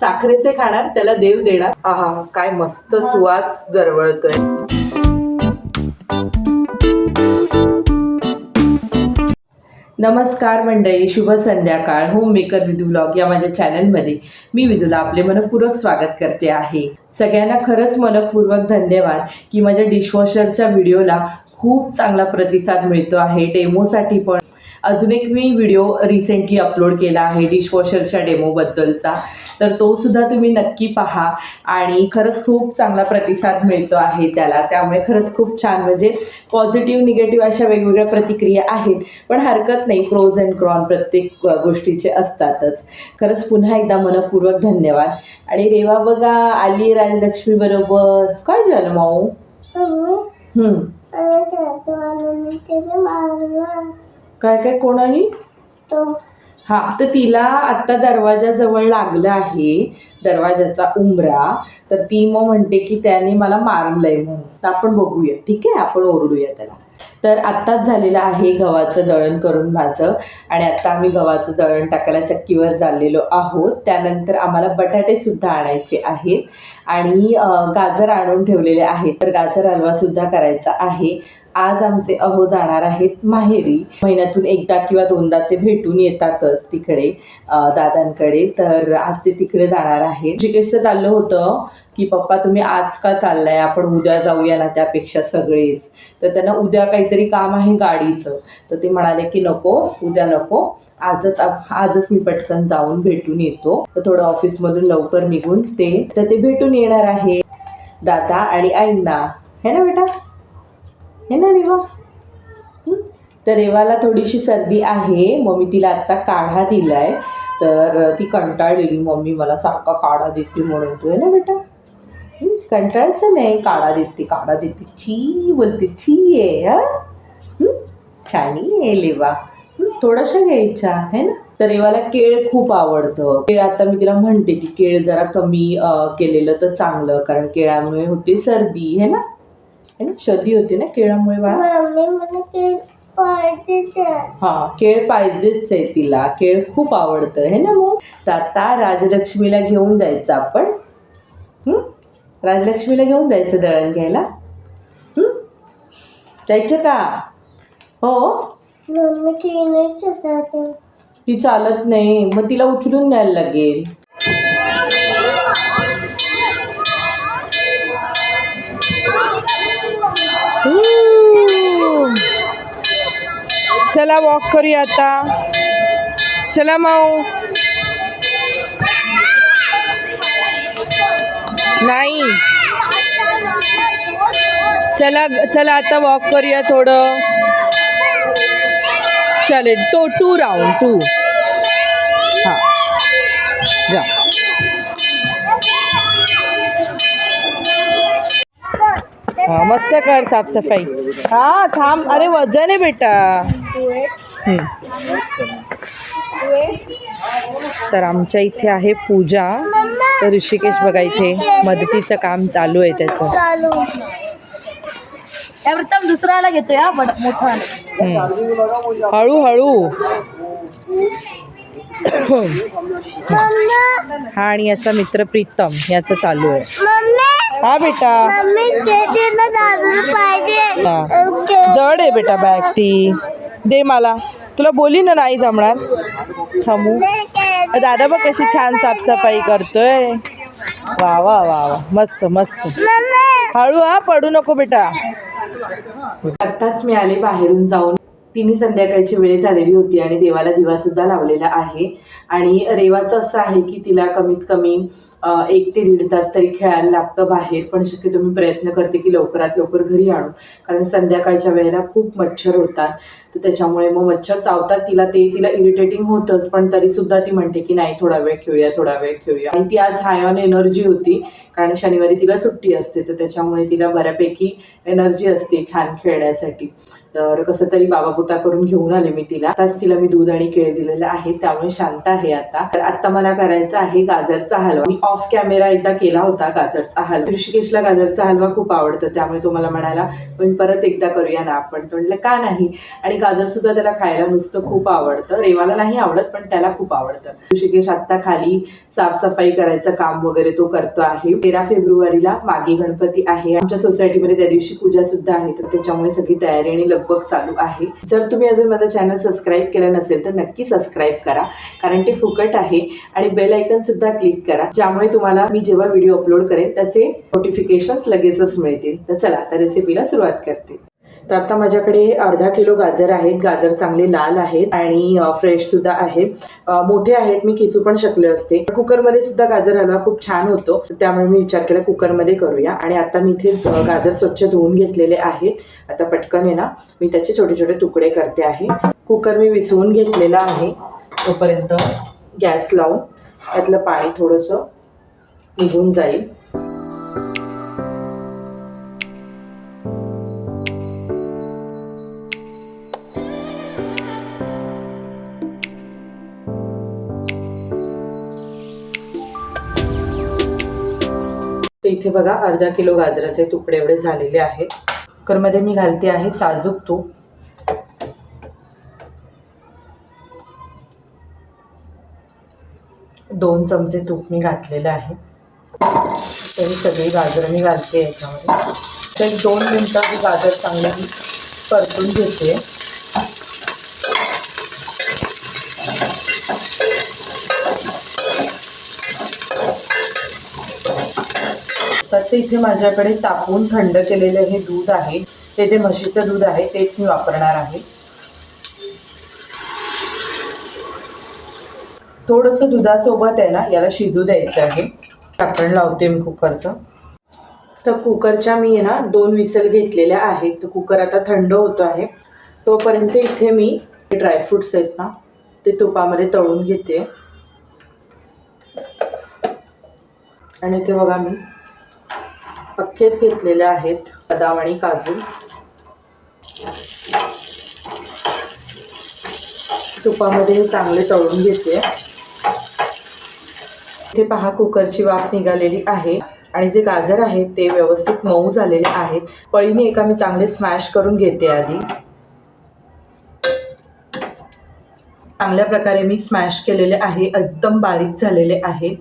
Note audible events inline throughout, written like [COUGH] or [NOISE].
साखरेचे खाणार त्याला देव देणार. आहा काय मस्त सुवास दरवळतोय. नमस्कार मंडळी शुभ संध्याकाळ. होम मेकर विधू ब्लॉग या माझ्या चॅनलमध्ये मी विधूला आपले मनपूर्वक स्वागत करते आहे. सगळ्यांना खरंच मनपूर्वक धन्यवाद की माझ्या डिशवॉशरच्या व्हिडिओला खूप चांगला प्रतिसाद मिळतो आहे. डेमोसाठी पण. अजून एक मी व्हिडिओ रिसेंटली अपलोड केला आहे डिशवॉशरच्या डेमोबद्दलचा तर तो सुद्धा तुम्ही नक्की पहा आणि खरंच खूप चांगला प्रतिसाद मिळतो आहे त्याला. त्यामुळे खरंच खूप छान म्हणजे पॉझिटिव्ह निगेटिव्ह अशा वेगवेगळ्या प्रतिक्रिया आहेत. पण हरकत नाही प्रोज अँड क्रॉन प्रत्येक गोष्टीचे असतातच. खरंच पुन्हा एकदा मनपूर्वक धन्यवाद. आणि रेवा बघा आली राजलक्ष्मी बरोबर. काय झालं माऊ? हम्म. काय काय कोणानी हा तर तिला आत्ता दरवाजाजवळ लागलं आहे दरवाजाचा उंबरा. तर ती मग म्हणते की त्याने मला मारलंय म्हणून. तर आपण बघूया ठीक आहे? आपण ओरडूया त्याला. तर आत्ताच झालेलं आहे गव्हाचं दळण करून माझं. आणि आत्ता आम्ही गव्हाचं दळण टाकायला चक्कीवर चाललेलो आहोत. त्यानंतर आम्हाला बटाटेसुद्धा आणायचे आहेत. आणि गाजर आणून ठेवलेले आहेत. तर गाजर हलवासुद्धा करायचा आहे. आज आमचे अहो जाणार आहेत माहेरी. महिन्यातून एकदा किंवा दोनदा ते भेटून येतातच तिकडे दादांकडे. तर आज ते तिकडे जाणार आहेत. जिकेशचं चाललं होतं की पप्पा तुम्ही आज का चाललाय? आपण उद्या जाऊया ना त्यापेक्षा सगळेच. तर त्यांना उद्या काहीतरी काम आहे गाडीचं. तर ते म्हणाले की नको उद्या नको. आजच आजच मी पटकन जाऊन भेटून येतो. तर थोडं ऑफिसमधून लवकर निघून ते तर ते भेटून येणार आहे दादा आणि आईंना. है ना बेटा हे ना रेवा हं? तर रेवाला थोडीशी सर्दी आहे. मग मी तिला आत्ता काढा दिलाय. तर ती कंटाळलेली मम्मी मला सारखा काढा देते म्हणून. तू आहे ना बेटा? हं? कंटाळायचं नाही. काढा देते काढा देते. छी बोलते छी आहे हा? छानी आहे लेवा. हं? घ्यायचा आहे ना? तर रेवाला केळ खूप आवडतं. केळ आता मी तिला म्हणते की केळ जरा कमी केलेलं तर चांगलं कारण केळामुळे होते सर्दी है ना? है ना? सर्दी होते ना केळामुळे बाळा? हा केळ पाहिजेच आहे तिला. केळ खूप आवडतं है ना मग? तर आता राजलक्ष्मीला घेऊन जायचं आपण? राजलक्ष्मीला घेऊन जायचं दळण घ्यायला. हं? जायचं का? हो? ती चालत नाही. मग तिला उचलून न्यायला लागेल. चला वॉक करूया आता. चला माऊ. नाही. चला चला आता वॉक करूया थोडं. चालेल तो टू राऊंड टू हां. जा. मस्त कर साफसफाई. हा थांब. अरे वजन आहे बेटा. तर आमच्या इथे आहे पूजा. तर ऋषिकेश बघा इथे मदतीचं काम चालू आहे त्याचं. प्रथम दुसऱ्याला घेतोय हा बट मोठा. हळूहळू हा आणि याचा मित्र प्रीतम याचं चालू आहे. हा बेटा. हा. जड आहे बेटा बॅग ती. दे मला. तुला बोली ना नाही जमणार. थांबू. दादा बघ कशी छान साफसफाई करतोय. वा वा वा वा. मस्त मस्त. हळू हा पडू नको बेटा. आत्ताच मी आले बाहेरून जाऊन. तिन्ही संध्याकाळची वेळ झालेली होती आणि देवाला दिवासुद्धा लावलेला आहे. आणि रेवाचं असं आहे की तिला कमीत कमी एक ते दीड तास तरी खेळायला लागतं बाहेर पण शक्यतो मी प्रयत्न करते की लवकरात लवकर घरी आणू. कारण संध्याकाळच्या वेळेला खूप मच्छर होतात. तर त्याच्यामुळे मग मच्छर चावतात तिला ते तिला इरिटेटिंग होतंच पण तरीसुद्धा ती म्हणते की नाही थोडा वेळ खेळूया थोडा वेळ खेळूया. आणि ती आज हाय ऑन एनर्जी होती कारण शनिवारी तिला सुट्टी असते तर त्याच्यामुळे तिला बऱ्यापैकी एनर्जी असते छान खेळण्यासाठी. तर कसं तरी बाबा पुता करून घेऊन आले मी तिला. आताच तिला मी दूध आणि केळी दिलेलं आहे त्यामुळे शांत आहे आता. तर आता मला करायचा आहे गाजरचा हलवा. मी ऑफ कॅमेरा एकदा केला होता गाजरचा हलवा. ऋषिकेशला गाजरचा हलवा खूप आवडतो त्यामुळे तो मला म्हणाला पण परत एकदा करूया ना आपण. तो म्हटलं का नाही? आणि गाजर सुद्धा त्याला खायला नुसतं खूप आवडतं. रेवाला नाही आवडत पण त्याला खूप आवडतं. ऋषिकेश आत्ता खाली साफसफाई करायचं काम वगैरे तो करतो आहे. तेरा फेब्रुवारीला मागे गणपती आहे. आमच्या सोसायटीमध्ये त्या दिवशी पूजा सुद्धा आहे तर त्याच्यामुळे सगळी तयारी आणि लगबग चालू आहे. जर तुम्ही अजून माझं चॅनल सबस्क्राईब केलं नसेल तर नक्की सबस्क्राईब करा कारण ते फुकट आहे आणि बेल आयकन सुद्धा क्लिक करा ज्यामुळे तुम्हाला मी जेव्हा व्हिडिओ अपलोड करेन त्याचे नोटिफिकेशन्स लगेचच मिळतील. तर चला आता रेसिपीला सुरुवात करते. तर आता माझ्याकडे अर्धा किलो गाजर आहेत. गाजर चांगले लाल आहेत आणि फ्रेश सुद्धा आहेत मोठे आहेत मी किसू पण शकले असते. कुकरमध्ये सुद्धा गाजर हलवा खूप छान होतो. त्यामुळे मी विचार केला कुकरमध्ये करूया. आणि आता मी इथे गाजर स्वच्छ धुवून घेतलेले आहेत आता पटकन आहे ना मी त्याचे छोटे छोटे तुकडे करते आहे. कुकर मी विसवून घेतलेला आहे. तोपर्यंत गॅस लावून त्यातलं पाणी थोडंसं निघून जाईल. तर इथे बघा अर्धा किलो गाजराचे तुकडे एवढे झालेले आहेत. कुकरमध्ये मी घालते आहे साजूक तूप. दोन चमचे तूप मी घातलेलं आहे. तरी सगळी गाजर मी घालते याच्यामध्ये. तर एक दोन मिनटं मी गाजर चांगली परतून घेते. तर ते इथे माझ्याकडे तापून थंड केलेलं हे दूध आहे. ते जे म्हशीचं दूध आहे तेच मी वापरणार आहे. थोडंसं दुधासोबत आहे ना याला शिजू द्यायचं आहे. टाकण लावते मी कुकरचं. तर कुकरच्या मी आहे ना दोन विसल घेतलेल्या आहेत. तर कुकर आता थंड होतो आहे. तोपर्यंत इथे मी ड्रायफ्रुट्स आहेत ना ते तुपामध्ये तळून घेते. आणि ते बघा मी अख्खेच घेतलेले आहेत बदाम आणि काजू. तुपामध्ये हे चांगले तळून घेते. इथे पहा कुकरची वाफ निघालेली आहे आणि जे गाजर आहेत ते व्यवस्थित मऊ झालेले आहेत. पळीने एका मी चांगले स्मॅश करून घेते आधी. चांगल्या प्रकारे मी स्मॅश केलेले आहे एकदम बारीक झालेले आहे.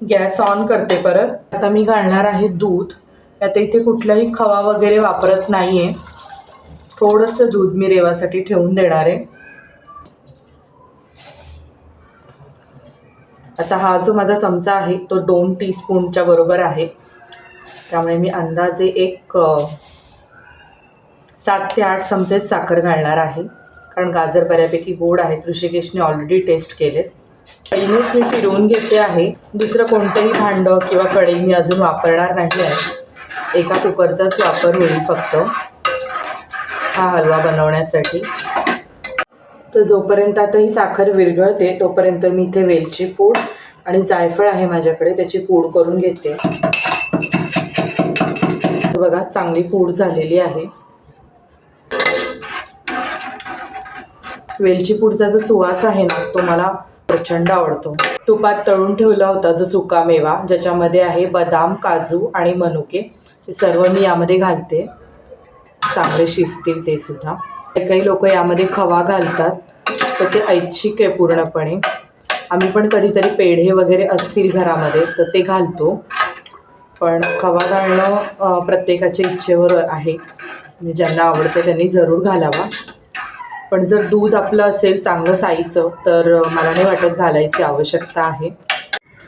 गॅस ऑन करते परत. आता मी घालणार आहे दूध. आता इथे कुठलाही खवा वगैरे वापरत नाही आहे थोडंसं दूध मी रेवासाठी ठेवून देणार आहे. आता हा जो माझा चमचा आहे तो दोन टीस्पूनच्या बरोबर आहे. त्यामुळे मी अंदाजे एक सात ते आठ चमचे साखर घालणार आहे. कारण गाजर बऱ्यापैकी गोड आहेत. ऋषिकेशने ऑलरेडी टेस्ट केलेत. पहिलेच मी फिरवून घेते आहे. दुसरं कोणतंही भांडं किंवा कढई मी अजून वापरणार नाही आहे. एका कुकरचाच वापर होईल फक्त. हा हलवा बनवण्यासाठी. तर जोपर्यंत आता ही साखर विरघळते तोपर्यंत मी इथे वेलची पूड आणि जायफळ आहे माझ्याकडे त्याची पूड करून घेते. बघा चांगली पूड झालेली आहे. वेलची पूडचा जो सुवास आहे ना तो मला प्रचंड आवडतो. तुपात तळून ठेवला होता जो सुका मेवा ज्याच्यामध्ये आहे बदाम काजू आणि मनुके. हे सर्व मी यामध्ये घालते. चांगले शिजतील ते सुद्धा. काही काही लोक यामध्ये खवा घालतात तर ते ऐच्छिक आहे पूर्णपणे. आम्ही पण कधीतरी पेढे वगैरे असतील घरामध्ये तर ते घालतो. पण खवा घालणं प्रत्येकाच्या इच्छेवर आहे. म्हणजे ज्यांना आवडतं त्यांनी जरूर घालावा. पण जर दूध आपलं असेल चांगलं साईचं तर मला नाही वाटत घालायची आवश्यकता आहे.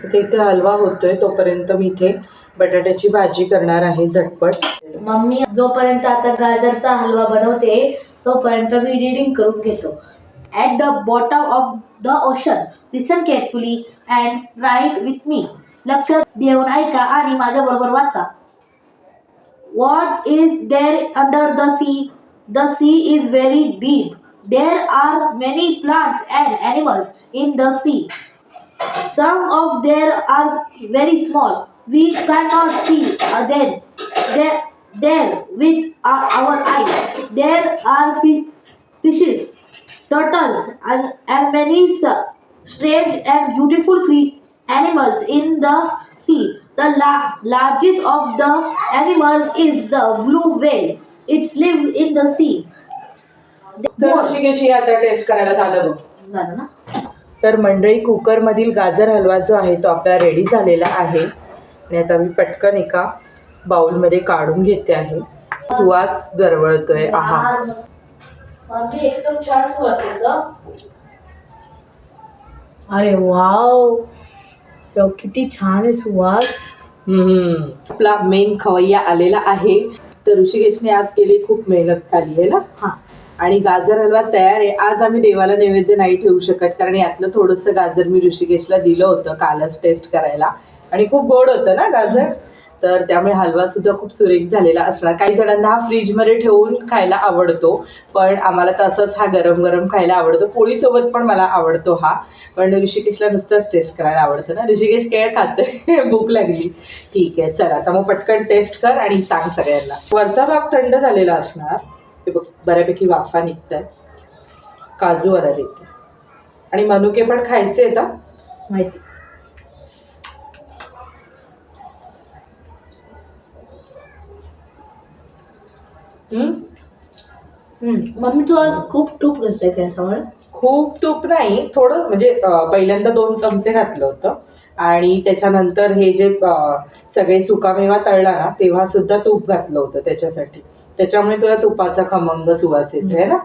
तर इथे हलवा होतोय तोपर्यंत मी इथे बटाट्याची भाजी करणार आहे झटपट. मम्मी जोपर्यंत आता गाजरचा हलवा बनवते तोपर्यंत मी रीडिंग करून घेतो. At the bottom of the ocean listen carefully and write with me लक्ष देऊन ऐका आणि माझ्याबरोबर वाचा. What is there under the sea the sea is very deep There are many plants and animals in the sea. Some of them are very small. We cannot see them. There, there with our, eyes. There are fi- fishes, turtles, and, many strange and beautiful animals in the sea. The la- largest of the animals is the blue whale. It lives in the sea. Rishikesh ये आता taste करायला झालं बघ. झालं ना? तर मंडळी कुकरमधील गाजर हलवा जो आहे तो आपला रेडी झालेला आहे. आणि आता मी पटकन एका बाउलमध्ये काढून घेते आहे. सुवास दरवळतोय. आहा. मम्मी एकदम छान सुवास आहे ग. अरे वाव. यो, किती छान आहे सुवास. हम्म. आपला मेन खवय्या आलेला आहे. तर ऋषिकेशने आज केली खूप मेहनत खाली आहे ना? हा. आणि गाजर हलवा तयार आहे. आज आम्ही देवाला नैवेद्य नाही ठेवू शकत कारण यातलं थोडंसं गाजर मी ऋषिकेशला दिलं होतं कालच टेस्ट करायला. आणि खूप गोड होतं ना गाजर? तर त्यामुळे हलवा सुद्धा खूप सुरेख झालेला असणार. काही जणांना हा फ्रीजमध्ये ठेवून खायला आवडतो पण आम्हाला तसंच हा गरम गरम खायला आवडतो. पोळीसोबत पण मला आवडतो हा पण ऋषिकेशला नुसतंच टेस्ट करायला आवडतं ना. ऋषिकेश केळ खाते [LAUGHS] भूक लागली. ठीक आहे चला. आता मग पटकन टेस्ट कर आणि सांग सगळ्यांना. वरचा भाग थंड झालेला असणार. बऱ्यापैकी वाफा निघतात काजू आला देते आणि मनुके पण खायचे आहेत. माहिती हम्म? हम्म. मम्मी तू आज खूप तूप घातलंय त्याच्यामुळे खूप तूप नाही थोडं म्हणजे पहिल्यांदा दोन चमचे घातलं होतं आणि त्याच्यानंतर हे जे सगळे सुकामेवा तळला ना तेव्हा सुद्धा तूप घातलं होतं त्याच्यासाठी त्याच्यामुळे तुला तुपाचा खमंग सुवास येतोय ना?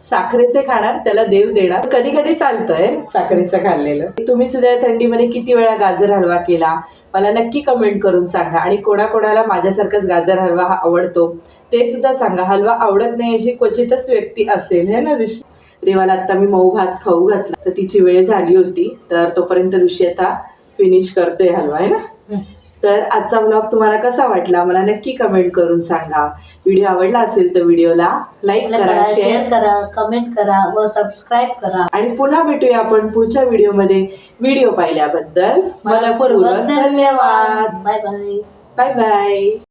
साखरेचे खाणार त्याला देव देणार. कधी कधी चालतंय साखरेचं खाल्लेलं. तुम्ही सुद्धा या थंडीमध्ये किती वेळा गाजर हलवा केला? मला नक्की कमेंट करून सांगा. आणि कोणाकोणाला माझ्यासारखाच गाजर हलवा हा आवडतो ते सुद्धा सांगा. हलवा आवडत नाही अशी क्वचितच व्यक्ती असेल है ना ऋषी? रेवाला आता मी मऊ भात खाऊ घातला. तर तिची वेळ झाली होती. तर तोपर्यंत ऋषी आता फिनिश करते हलवा आहे ना? तर आजचा ब्लॉग तुम्हाला कसा वाटला? मला नक्की कमेंट करून सांगा. व्हिडिओ आवडला असेल तर व्हिडिओला लाईक करा शेअर करा कमेंट करा व सबस्क्राईब करा. आणि पुन्हा भेटूया आपण पुढच्या व्हिडिओमध्ये व्हिडिओ पाहिल्याबद्दल. मनपूर्वक धन्यवाद. Bye bye bye bye